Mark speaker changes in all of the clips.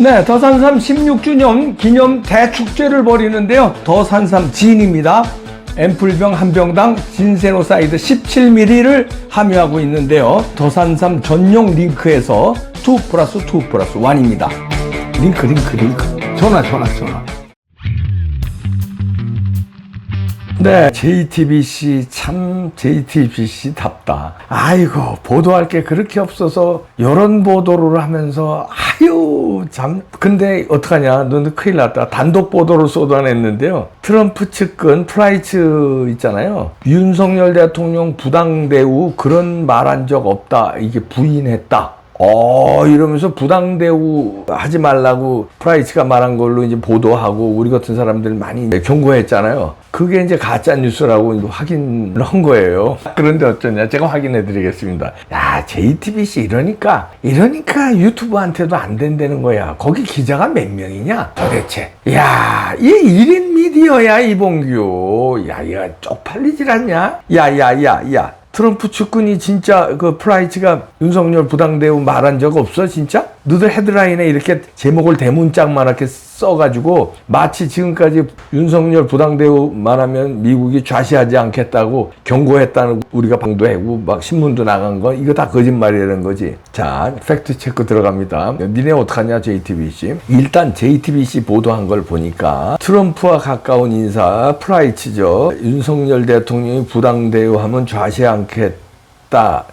Speaker 1: 네, 더산삼 16주년 기념 대축제를 벌이는데요. 더산삼 진입니다. 앰플병 한 병당 진세노사이드 17ml를 함유하고 있는데요. 더산삼 전용 링크에서 2 플러스 2 플러스 1입니다. 링크, 링크, 링크. 전화, 전화, 전화. 네, JTBC 참 JTBC답다. 아이고 보도할 게 그렇게 없어서 이런 보도를 하면서 아유 참 근데 어떡하냐 너는 큰일 났다. 단독 보도를 쏟아냈는데요. 트럼프 측근 프라이츠 있잖아요. 윤석열 대통령 부당 대우 그런 말 한 적 없다. 이게 부인했다. 어 이러면서 부당 대우 하지 말라고 프라이츠가 말한 걸로 이제 보도하고 우리 같은 사람들 많이 경고했잖아요. 그게 이제 가짜 뉴스라고 확인을 한 거예요. 그런데 어쩌냐? 제가 확인해 드리겠습니다. 야, JTBC 이러니까 이러니까 유튜브한테도 안 된다는 거야. 거기 기자가 몇 명이냐? 도대체. 야, 이 1인 미디어야, 이봉규. 야, 얘가 쪽팔리질 않냐? 야, 야, 야, 야. 트럼프 측근이 진짜 그 프라이츠가 윤석열 부당대우 말한 적 없어 진짜? 너들 헤드라인에 이렇게 제목을 대문짝만하게 써가지고 마치 지금까지 윤석열 부당대우 말하면 미국이 좌시하지 않겠다고 경고했다는 우리가 방도하고 막 신문도 나간 거 이거 다 거짓말이라는 거지. 자 팩트 체크 들어갑니다. 니네 어떡하냐 JTBC. 일단 JTBC 보도한 걸 보니까 트럼프와 가까운 인사 프라이츠죠. 윤석열 대통령이 부당대우하면 좌시 않겠다.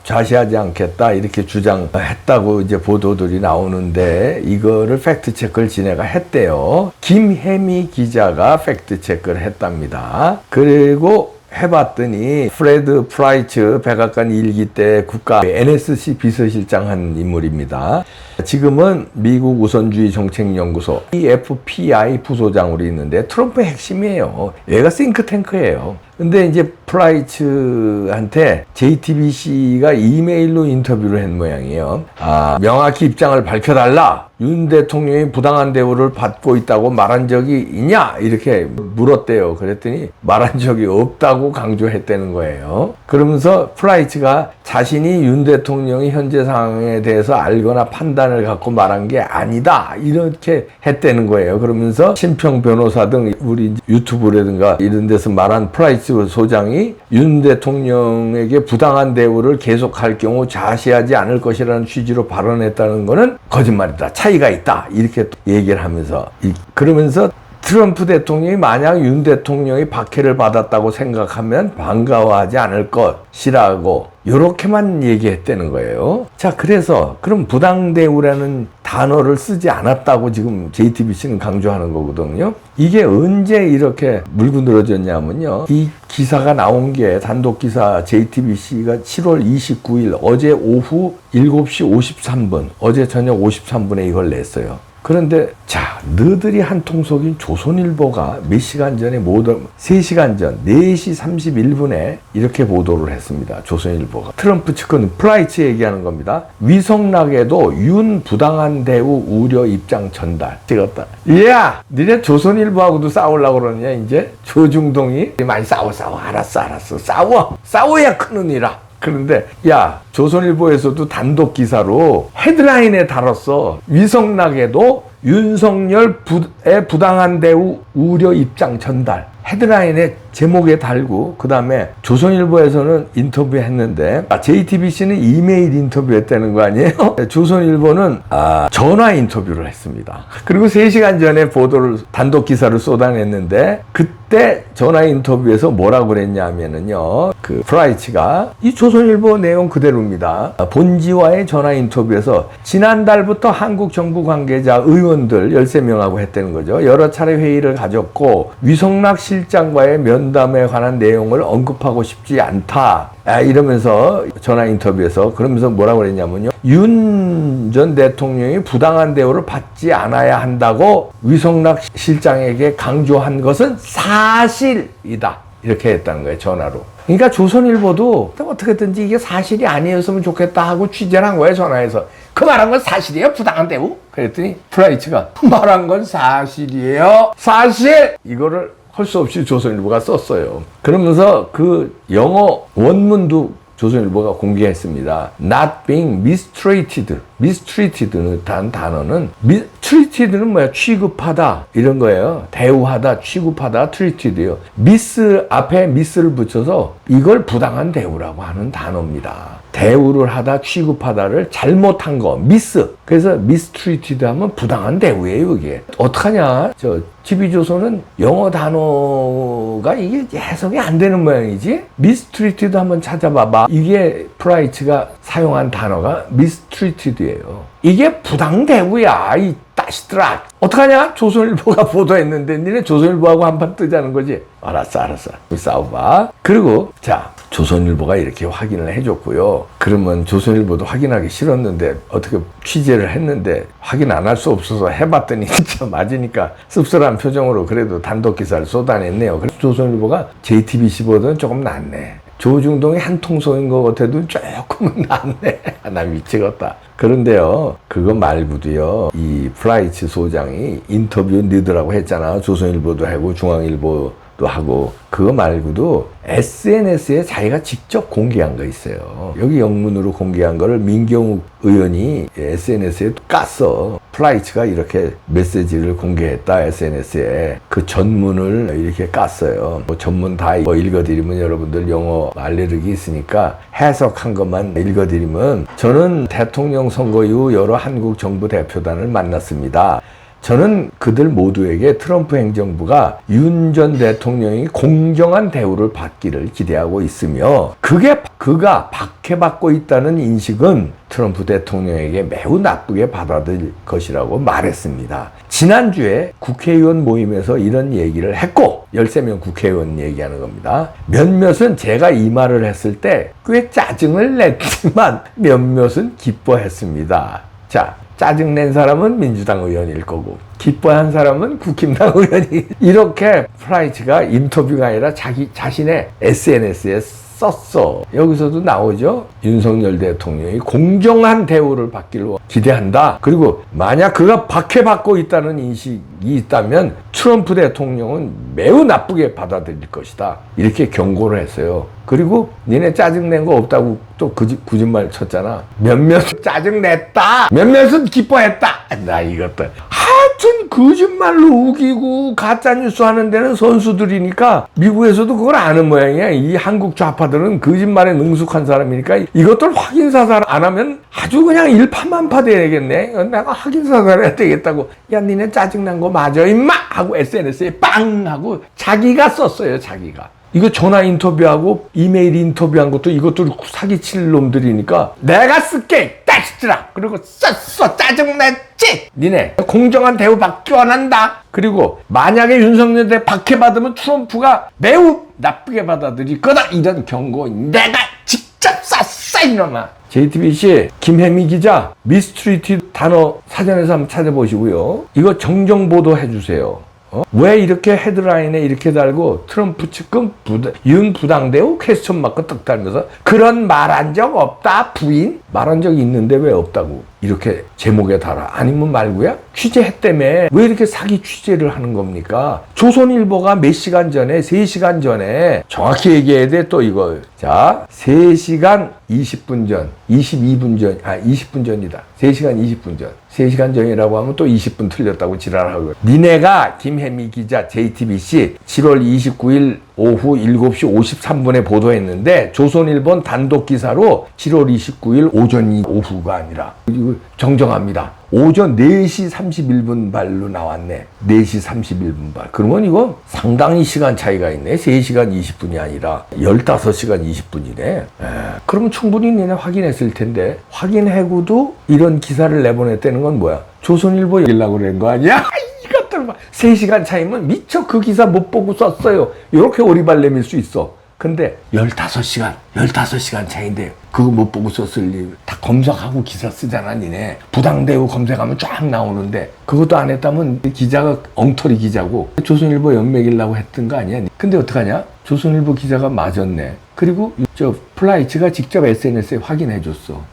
Speaker 1: 좌시하지 않겠다 이렇게 주장했다고 이제 보도들이 나오는데 이거를 팩트 체크를 지네가 했대요. 김혜미 기자가 팩트 체크를 했답니다. 그리고 해봤더니 프레드 프라이츠 백악관 일기 때 국가 NSC 비서실장 한 인물입니다. 지금은 미국 우선주의 정책연구소 EFPI 부소장으로 있는데 트럼프의 핵심이에요. 얘가 싱크탱크예요. 근데 이제 프라이츠한테 JTBC가 이메일로 인터뷰를 한 모양이에요. 아, 명확히 입장을 밝혀달라. 윤 대통령이 부당한 대우를 받고 있다고 말한 적이 있냐? 이렇게 물었대요. 그랬더니 말한 적이 없다고 강조했다는 거예요. 그러면서 프라이츠가 자신이 윤 대통령이 현재 상황에 대해서 알거나 판단을 갖고 말한 게 아니다. 이렇게 했다는 거예요. 그러면서 심평 변호사 등 우리 유튜브라든가 이런 데서 말한 프라이츠 소장이 윤 대통령에게 부당한 대우를 계속할 경우 자시하지 않을 것이라는 취지로 발언했다는 거는 거짓말이다. 차이가 있다. 이렇게 또 얘기를 하면서 이- 그러면서 트럼프 대통령이 만약 윤 대통령이 박해를 받았다고 생각하면 반가워하지 않을 것이라고 이렇게만 얘기했다는 거예요. 자, 그래서 그럼 부당대우라는 단어를 쓰지 않았다고 지금 JTBC는 강조하는 거거든요. 이게 언제 이렇게 물고 늘어졌냐면요. 이 기사가 나온 게 단독 기사 JTBC가 7월 29일 어제 오후 7시 53분, 어제 저녁 53분에 이걸 냈어요. 그런데 자 너들이 한 통속인 조선일보가 몇 시간 전에 모두 3시간 전 4시 31분에 이렇게 보도를 했습니다. 조선일보가 트럼프 측근 프라이츠 얘기하는 겁니다. 위성락에도 윤 부당한 대우 우려 입장 전달 찍었다. 야 니네 조선일보하고도 싸우려고 그러냐 이제 조중동이 많이 싸워 싸워 알았어 알았어 싸워 싸워야 크느니라. 그런데 야 조선일보에서도 단독 기사로 헤드라인에 달았어 위성락에도 윤석열 부의 부당한 대우 우려 입장 전달 헤드라인에 제목에 달고 그 다음에 조선일보에서는 인터뷰했는데 아, JTBC는 이메일 인터뷰했다는 거 아니에요? 조선일보는 아, 전화 인터뷰를 했습니다. 그리고 3시간 전에 보도를 단독 기사를 쏟아냈는데 그때 전화 인터뷰에서 뭐라고 그랬냐면은요. 그 프라이치가 이 조선일보 내용 그대로입니다. 아, 본지와의 전화 인터뷰에서 지난달부터 한국 정부 관계자 의원들 13명하고 했다는 거죠. 여러 차례 회의를 가졌고 위성락 실 장과의 면담에 관한 내용을 언급하고 싶지 않다. 아, 이러면서 전화 인터뷰에서 그러면서 뭐라고 그랬냐면요. 윤 전 대통령이 부당한 대우를 받지 않아야 한다고 위성락 실장에게 강조한 것은 사실이다. 이렇게 했다는 거예요, 전화로. 그러니까 조선일보도 어떻게든지 이게 사실이 아니었으면 좋겠다 하고 취재를 한 거예요, 전화해서. 그 말한 건 사실이에요? 부당한 대우? 그랬더니 프라이츠가 말한 건 사실이에요. 사실! 이거를 할 수 없이 조선일보가 썼어요. 그러면서 그 영어 원문도 조선일보가 공개했습니다. Not being mistreated. mistreated는 단 단어는 mistreated는 뭐야? 취급하다 이런 거예요. 대우하다, 취급하다, treated요. miss 앞에 miss를 붙여서 이걸 부당한 대우라고 하는 단어입니다. 대우를 하다, 취급하다를 잘못한 거, miss. 그래서 mistreated 하면 부당한 대우예요, 이게. 어떡하냐? 저 TV조선은 영어 단어가 이게 해석이 안 되는 모양이지? mistreated 한번 찾아봐봐. 이게 프라이츠가 사용한 단어가 mistreated예요. 이게 부당 대우야, 이 따시들아. 어떡하냐? 조선일보가 보도했는데 니네 조선일보하고 한판 뜨자는 거지? 알았어, 알았어. 싸워봐. 그리고 자, 조선일보가 이렇게 확인을 해줬고요. 그러면 조선일보도 확인하기 싫었는데 어떻게 취재를 했는데 확인 안 할 수 없어서 해봤더니 진짜 맞으니까 씁쓸한 표정으로 그래도 단독 기사를 쏟아냈네요. 그래서 조선일보가 JTBC보다는 조금 낫네. 조중동이 한 통속인 것 같아도 조금은 낫네. 아, 나 미치겠다. 그런데요, 그거 말고도요, 이 플라이츠 소장이 인터뷰 너더라고 했잖아. 조선일보도 하고 중앙일보 도 하고. 그거 말고도 SNS에 자기가 직접 공개한 거 있어요. 여기 영문으로 공개한 거를 민경욱 의원이 SNS에 깠어. 플라이츠가 이렇게 메시지를 공개했다, SNS에. 그 전문을 이렇게 깠어요. 뭐 전문 다뭐 읽어드리면 여러분들 영어 알레르기 있으니까 해석한 것만 읽어드리면 저는 대통령 선거 이후 여러 한국 정부 대표단을 만났습니다. 저는 그들 모두에게 트럼프 행정부가 윤 전 대통령이 공정한 대우를 받기를 기대하고 있으며 그게 그가 박해받고 있다는 인식은 트럼프 대통령에게 매우 나쁘게 받아들일 것이라고 말했습니다. 지난주에 국회의원 모임에서 이런 얘기를 했고 13명 국회의원 얘기하는 겁니다. 몇몇은 제가 이 말을 했을 때 꽤 짜증을 냈지만 몇몇은 기뻐했습니다. 자, 짜증낸 사람은 민주당 의원일 거고 기뻐한 사람은 국힘당 의원이 이렇게 프라이츠가 인터뷰가 아니라 자기 자신의 SNS에 썼어. 여기서도 나오죠. 윤석열 대통령이 공정한 대우를 받기를 기대한다. 그리고 만약 그가 박해받고 있다는 인식이 있다면 트럼프 대통령은 매우 나쁘게 받아들일 것이다. 이렇게 경고를 했어요. 그리고 니네 짜증낸 거 없다고 또 거짓, 거짓말 쳤잖아. 몇몇 짜증냈다. 몇몇은 기뻐했다. 나 이것도. 하여튼 거짓말로 우기고 가짜뉴스 하는 데는 선수들이니까 미국에서도 그걸 아는 모양이야. 이 한국 좌파들은 거짓말에 능숙한 사람이니까 이것들 확인사살 안 하면 아주 그냥 일파만파 되겠네. 내가 확인사살 해야 되겠다고. 야, 니네 짜증난 거 맞아, 임마! 하고 SNS에 빵! 하고 자기가 썼어요, 자기가. 이거 전화 인터뷰하고 이메일 인터뷰한 것도 이것도 사기칠 놈들이니까 내가 쓸게 따시더라 그리고 썼어 짜증냈지 니네 공정한 대우 받기 원한다 그리고 만약에 윤석열 대 박해 받으면 트럼프가 매우 나쁘게 받아들일 거다 이런 경고 내가 직접 썼어 이놈아 JTBC 김혜미 기자 미스트리티 단어 사전에서 한번 찾아보시고요. 이거 정정 보도 해주세요 어? 왜 이렇게 헤드라인에 이렇게 달고 트럼프 측근 부당, 윤 부당대우 퀘스천 마크 딱 달면서 그런 말 한 적 없다 부인? 말한 적 있는데 왜 없다고? 이렇게 제목에 달아. 아니면 말고야 취재했다며. 왜 이렇게 사기 취재를 하는 겁니까? 조선일보가 몇 시간 전에 3시간 전에 정확히 얘기해야 돼 또 이거 자 3시간 20분 전 22분 전아 20분 전이다. 3시간 20분 전 3시간 전이라고 하면 또 20분 틀렸다고 지랄하고 니네가 김혜미 기자 JTBC 7월 29일 오후 7시 53분에 보도했는데 조선일보 단독 기사로 7월 29일 오전이 오후가 아니라 정정합니다. 오전 4시 31분 발로 나왔네. 4시 31분 발. 그러면 이거 상당히 시간 차이가 있네. 3시간 20분이 아니라 15시간 20분이네. 그럼 충분히 니네 확인했을 텐데 확인하고도 이런 기사를 내보냈다는 건 뭐야? 조선일보 얘기려고 그런 거 아니야? 이것들 봐. 3시간 차이면 미처 그 기사 못 보고 썼어요. 이렇게 오리발 내밀 수 있어. 근데 15시간, 15시간 차인데 그거 못 보고 썼을 일. 다 검색하고 기사 쓰잖아, 니네. 부당대우 검색하면 쫙 나오는데 그것도 안 했다면 기자가 엉터리 기자고 조선일보 연맥이려고 했던 거 아니야? 근데 어떡하냐? 조선일보 기자가 맞았네. 그리고 저 플라이츠가 직접 SNS에 확인해 줬어.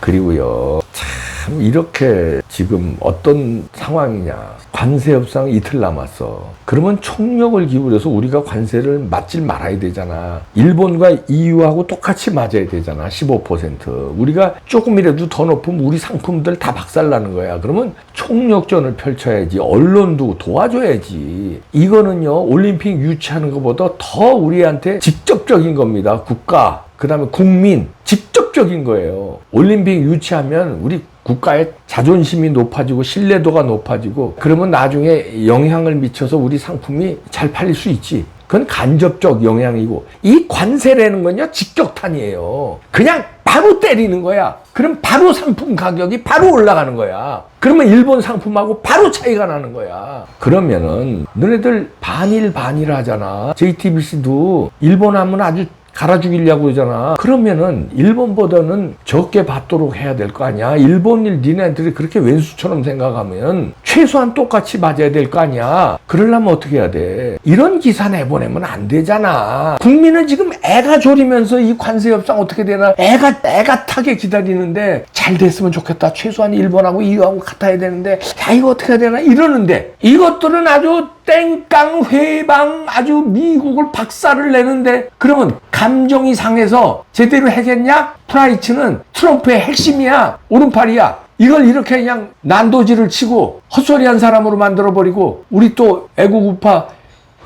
Speaker 1: 그리고요. 참참 이렇게 지금 어떤 상황이냐. 관세 협상 이틀 남았어. 그러면 총력을 기울여서 우리가 관세를 맞질 말아야 되잖아. 일본과 EU하고 똑같이 맞아야 되잖아. 15%. 우리가 조금이라도 더 높으면 우리 상품들 다 박살나는 거야. 그러면 총력전을 펼쳐야지. 언론도 도와줘야지. 이거는요, 올림픽 유치하는 것보다 더 우리한테 직접적인 겁니다. 국가, 그 다음에 국민, 직접적인 거예요. 올림픽 유치하면 우리 국가의 자존심이 높아지고 신뢰도가 높아지고 그러면 나중에 영향을 미쳐서 우리 상품이 잘 팔릴 수 있지. 그건 간접적 영향이고 이 관세라는 건요 직격탄이에요. 그냥 바로 때리는 거야. 그럼 바로 상품 가격이 바로 올라가는 거야. 그러면 일본 상품하고 바로 차이가 나는 거야. 그러면은 너네들 반일 반일 하잖아. JTBC도 일본 하면 아주 갈아 죽이려고 그러잖아. 그러면은 일본보다는 적게 받도록 해야 될 거 아니야. 일본 일 니네들이 그렇게 왼수처럼 생각하면 최소한 똑같이 맞아야 될 거 아니야. 그러려면 어떻게 해야 돼? 이런 기사 내보내면 안 되잖아. 국민은 지금 애가 졸이면서 이 관세 협상 어떻게 되나 애가 애가 타게 기다리는데 잘 됐으면 좋겠다. 최소한 일본하고 EU하고 같아야 되는데 야 이거 어떻게 해야 되나 이러는데 이것들은 아주 땡깡 회방 아주 미국을 박살을 내는데 그러면 감정이 상해서 제대로 해겠냐? 프라이츠는 트럼프의 핵심이야. 오른팔이야. 이걸 이렇게 그냥 난도질을 치고 헛소리한 사람으로 만들어버리고 우리 또 애국 우파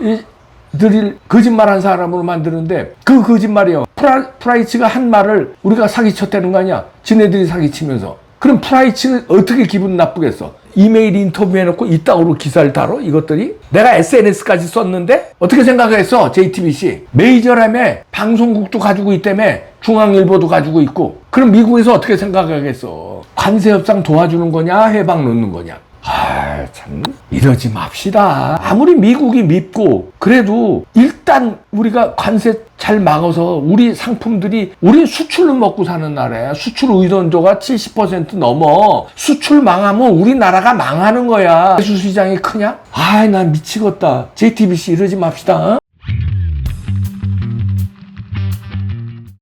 Speaker 1: 이- 들일 거짓말한 사람으로 만드는데 그 거짓말이요. 프라, 프라이츠가 한 말을 우리가 사기쳤다는 거 아니야? 지네들이 사기치면서. 그럼 프라이츠는 어떻게 기분 나쁘겠어 이메일 인터뷰 해놓고 이따구로 기사를 다뤄? 이것들이? 내가 SNS까지 썼는데 어떻게 생각했어 JTBC 메이저라며 방송국도 가지고 있다며 중앙일보도 가지고 있고. 그럼 미국에서 어떻게 생각하겠어? 관세 협상 도와주는 거냐 해방 놓는 거냐 아, 참, 이러지 맙시다. 아무리 미국이 밉고, 그래도 일단 우리가 관세 잘 막아서 우리 상품들이, 우리 수출로 먹고 사는 나라야. 수출 의존도가 70% 넘어. 수출 망하면 우리나라가 망하는 거야. 수시장이 크냐? 아이, 난 미치겠다. JTBC 이러지 맙시다. 어?